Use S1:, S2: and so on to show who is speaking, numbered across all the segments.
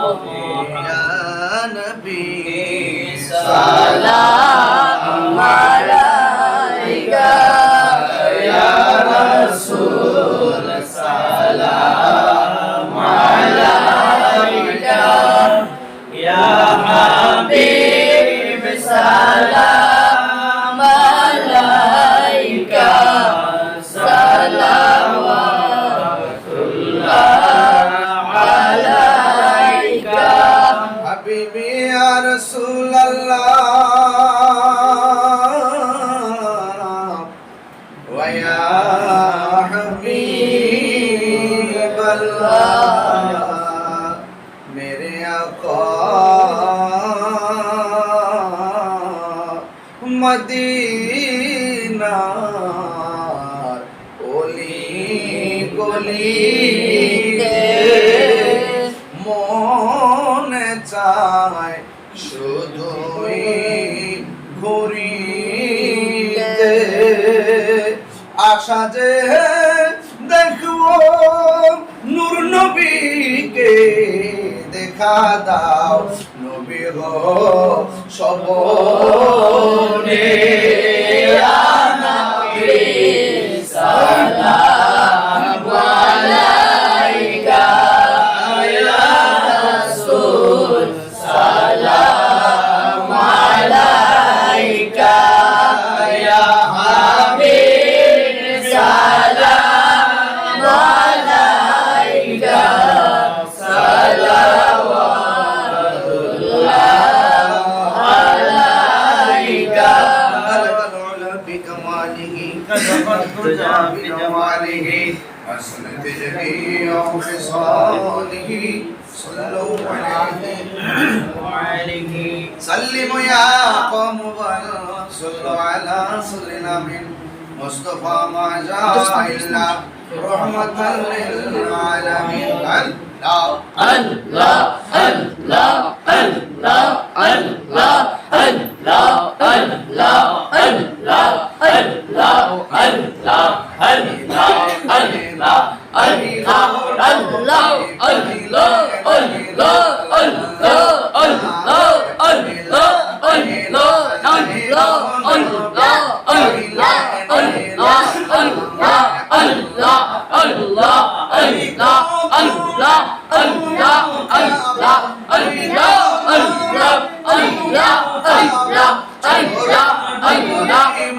S1: Ya Nabi Salam. Medina ওলি গলিতে মনে চায় শুধুই ঘুরিতে। আশা যে দেখব নূর নবীকে। দেখা দাও নবী গো সবনে সালা عليه سلموا يا قوم صلوا على سيدنا من مصطفى ما جاء إلا رحمة للعالمين الله
S2: الله الله الله الله الله الله الله الله الله الله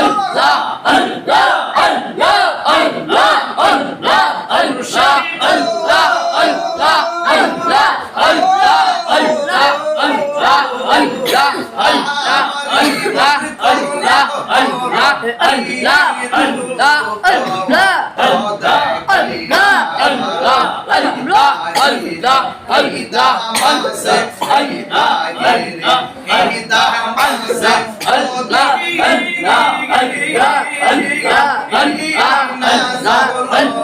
S2: الله الله الله الله الله المشاء الله الله الله الله الله الله الله الله الله الله الله الله الله الله الله الله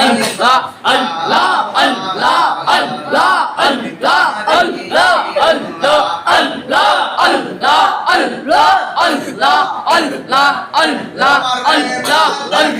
S2: আল্লাহ আল্লাহ আল্লাহ আল্লাহ আল্লাহ আল্লাহ আল্লাহ আল্লাহ আল্লাহ আল্লাহ আল্লাহ আল্লাহ আল্লাহ আল্লাহ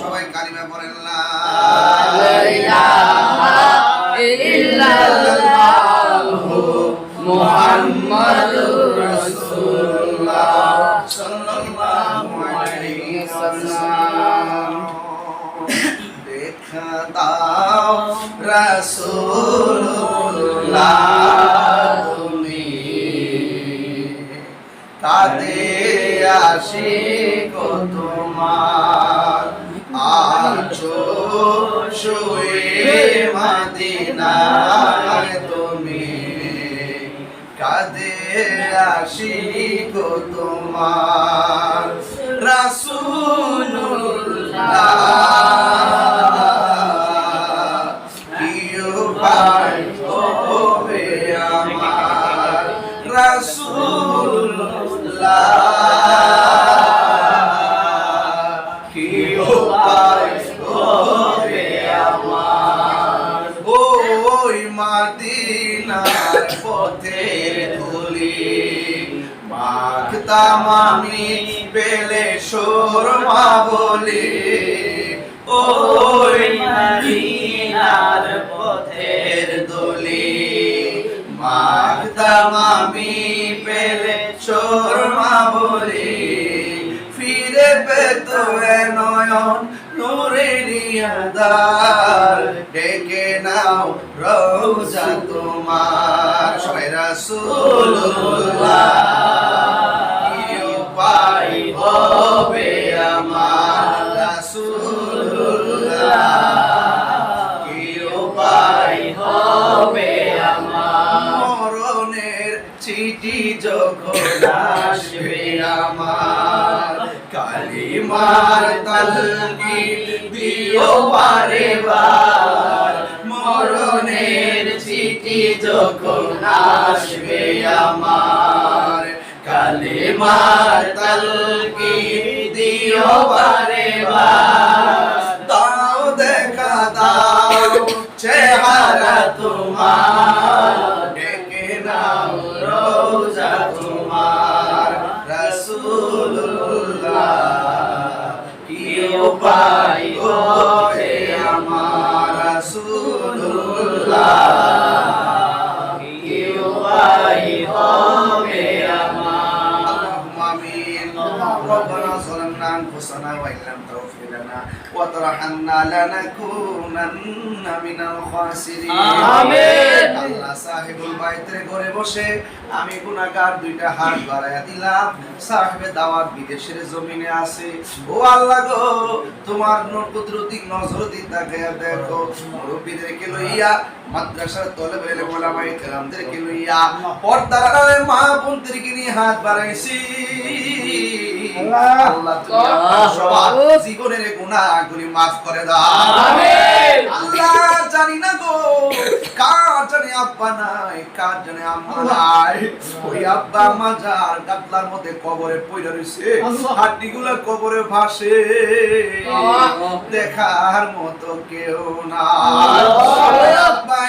S1: সবাই কালিমা পড়েন না
S2: লা ইলাহা ইল্লাল্লাহু মুহাম্মাদুর রাসূলুল্লাহ
S1: সাল্লাল্লাহু আলাইহি ওয়াসাল্লাম দেখা দাও রাসূলুল্লাহ তুমি কাঁদে আশিক তোমার আছো শুয়ে মদিনায় তুমি। কাঁদে আশিক তোমার রাসূলুল্লাহ। মাখতাম আমি পেলে সোরমা বলি, ওই পথের দলি। মাখতাম আমি পেলে সোরমা বলি, ফিরে পেত নয়ন নূরের আদার ডেকে নাও রোজা তোমার। সবাই রাসূলুল্লাহ। যখন আসবে আমার, কালিমার তালকি দিও বারে বার মরণের চিঠি যখন আসবে আমার, কালিমার তালকি দিও বারে বার দাও দেখা, দাও চেহারা তোমার। وإن لم تغفر لنا وترحمنا لنكونن من الخاسرين
S2: آمين।
S1: আল্লাহ সাহেবুল বাইতের ঘরে বসে আমি গুনাহগার দুইটা হাত বাড়াইয়া দিলাম সাহেবে দাওয়াত বিদেশের জমিনে আছে ও আল্লাহ গো তোমার কুদরতি নজর দি তাকায়া দেখো মুরব্বীদেরকে লইয়া মাদ্রাসার তলে বেলে ওলামায়ে কেরামদেরকে লইয়া পর্দার আড়ালে মা বোনদেরকে নিয়ে হাত বাড়াইছি আল্লাহ। জীবনের গুনাহগুলি মাফ করে দাও। আল্লাহ জানি না গো কার জানে আব্বা নাই কার জানে আম্মা নাই। ওই আব্বা আম্মা যার গাদলার মধ্যে কবরে পড়ে রইছে হাড্ডিগুলো কবরে ভাসে। দেখার মতো কেউ না আব্বা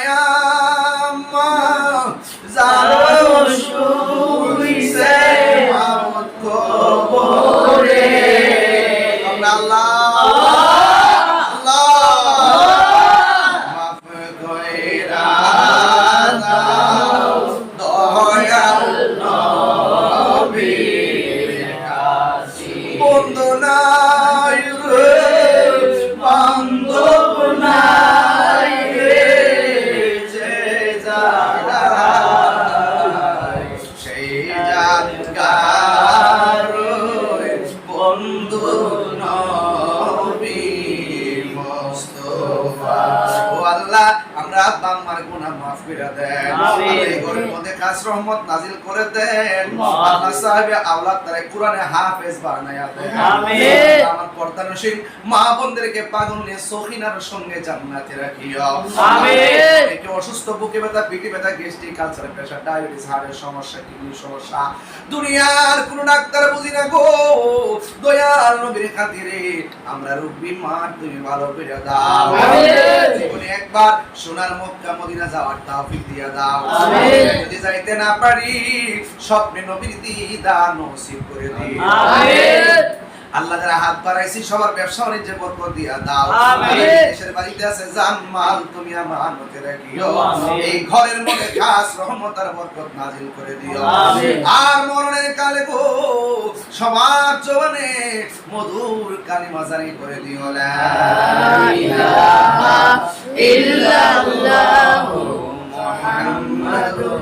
S1: আব্বা আম্মার গুনাহ মাফ করে দেন। এই ঘরের মধ্যে খাস রহমত নাজিল করে দেন আল্লাহ সাহেব আওলাদ তারা কোরআনে হাফেজ বানায়া দেন
S2: আমিন।
S1: আমার পর্দানসীন মা বোনদেরকে পাগল নিয়ে সখিনার সঙ্গে জান্নাতে রাখিও
S2: আমিন।
S1: একে অসুস্থ বুকে ব্যথা পিঠে ব্যথা গ্যাস্ট্রিক কালচার প্রেশার ডায়াবেটিস হার্টের সমস্যা কিডনি সমস্যা দুনিয়ার কোন ডাক্তার বুঝি না গো দয়াল নবীর খাতিরে আমরা রোগ বিমার তুমি ভালো করে দাও। জীবনে একবার সোনার মক্কা মদিনা যাওয়ার তৌফিক দিয়া দাও। যদি যাইতে না পারি স্বপ্নে নবীর দিদা নসিব করে দিও
S2: আমিন।
S1: আল্লাহ যারা হাত বাড়াইছি সবার ব্যবসা বাণিজ্যে বরকত দিয়া দাও। দেশের বাড়িতে আছে জান মাল তুমি রাখিও এই ঘরের মধ্যে খাস রহমত আর বরকত নাজিল করে দিও। আর মরণের কালে গো সবার জবানে মধুর কালিমা জারি করে দিও। লা
S2: ইলাহা ইল্লাল্লাহু
S1: মুহাম্মাদুর